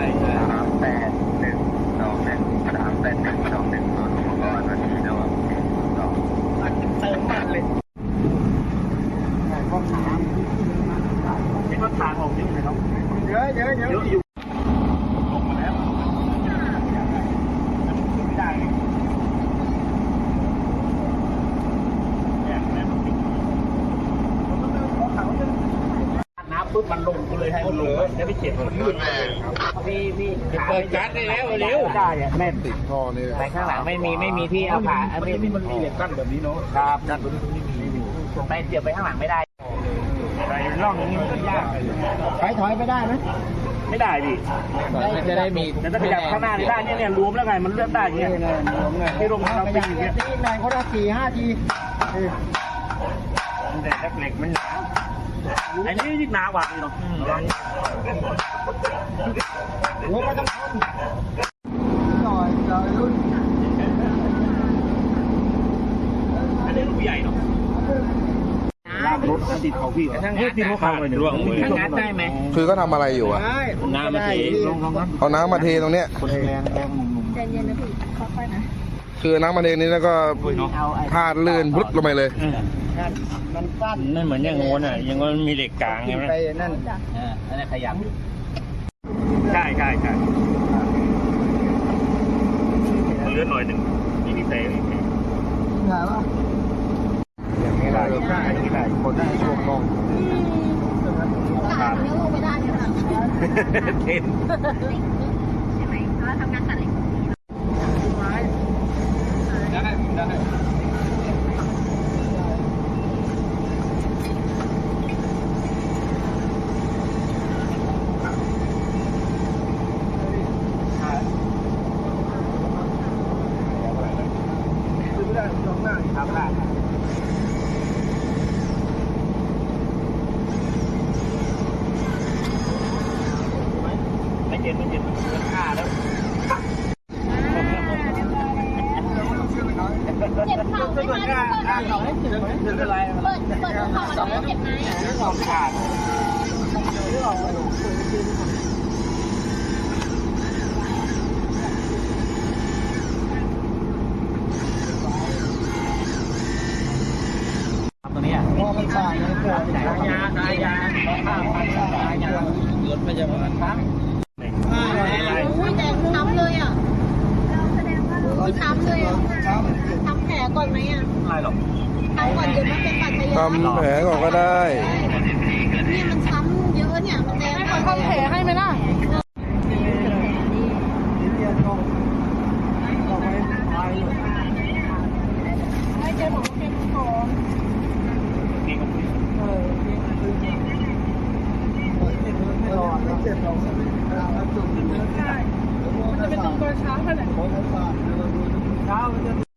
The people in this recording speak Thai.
ใช่สามแปดหนึ่งสองหนึ่งสามแปดหนึ่งสองหนึ่งส่วนอุปกรณ์วันนี้ระหว่างหนึ่งสองมันเติมมันเลยก็ถามคิดว่าทางออกเยอะเลยเนาะเยอะเยอะเยเยอะ อะอยู่ลงมาแล้วไม่ได้น้ำ ปุ๊บมันลงกูเลยให้มันลงแล้วไปเจ็บมันยืดพี่พี่เปิดการ์ดได้แล้วเร็วได้เนี่ยแม่นติดท่อนี่ไปข้างหลังไม่มีไม่มีที่เอาผ่าอันไม่นี้มันมีเหล็กกั้นแบบนี้เนาะครับกั้นตัวนี้ไม่มีไปเดี๋ยวไปข้างหลังไม่ได้แต่ร่องนี้มันยากไปถอยไปได้ไหมไม่ได้ดิจะได้มีแต่ถ้าขยับข้างหน้าได้เนี่ยเนี่ยรวมแล้วไงมันเลื่อนได้เนี่ยนี่ไงผมไงที่ลงเอาเราไปไปอย่างอย่างเงี้เงี้ยยนี่นายเขาได้สี่ห้าทีเออ แต่เหล็กมันหนาไอ้นี่ยิ่งหนากว่านี่เนาะหัวก็ต้องทนหน่อยหน่อยรุ่นอันนี้ลูกใหญ่เนาะลากรถติดเขาพี่ทั้งที่ติดเขาเลยเนี่ยร่วงเลยข้างงัดได้ไหมคือก็ทำอะไรอยู่อะได้น้ำมาเทลงลงนั้นเอาน้ำมาเทตรงเนี้ยคนแรงแรงหนุ่มใจเย็นนะพี่ค่อยๆนะคือน้ำมาเทนี้แล้วก็เอาไอ้พลาดลื่นพลุดลงไปเลย มันสั้นนั่นเหมือนอย่างงนอะยังมันมีเหล็กกลางกิใช่นไหมไปนั่นเอออันนี้ขยับใช่ใช่ใช่มันเลื่อนหน่อยหนึ่งนี่มีเตะถามว่าอย่างนี้ได้อย่างนี้ได้คนได้ช่วงลงตัดนิ้วลงไปได้เนี่ยค่ะเทน ใช่ไหมเราทำงานตัดเหล็ก คือไม่ได้ตรงหน้า ทำได้ไม่เจ็บไม่เจ็บมันฆ่าแล้วเจ็บเข่าไหมคะเปิดไหมเปิดเปิดหัวเข่าแล้วเจ็บไหมความขาดตรงนี้อะ พอมันขาดเลยเกิด สายยาสายยาสายยาร ถพยาบาลครับอุ้ยแดงช้ำเลยอะช้ำเลยอะทำแผลก่อนไหมอะอะไรหรอกทำก่อนเดี๋ยวมันเป็นปัจจัยทำแผลก่อนก็ได้เนี่ยมันช้ำเยอะเนี่ย มันแดงก่อนทำแผลให้ไหมล่ะ ให้เจอหมอเป็นก่อน นี่ก็ ไม่รอดไม่เจ็บหรอก เอา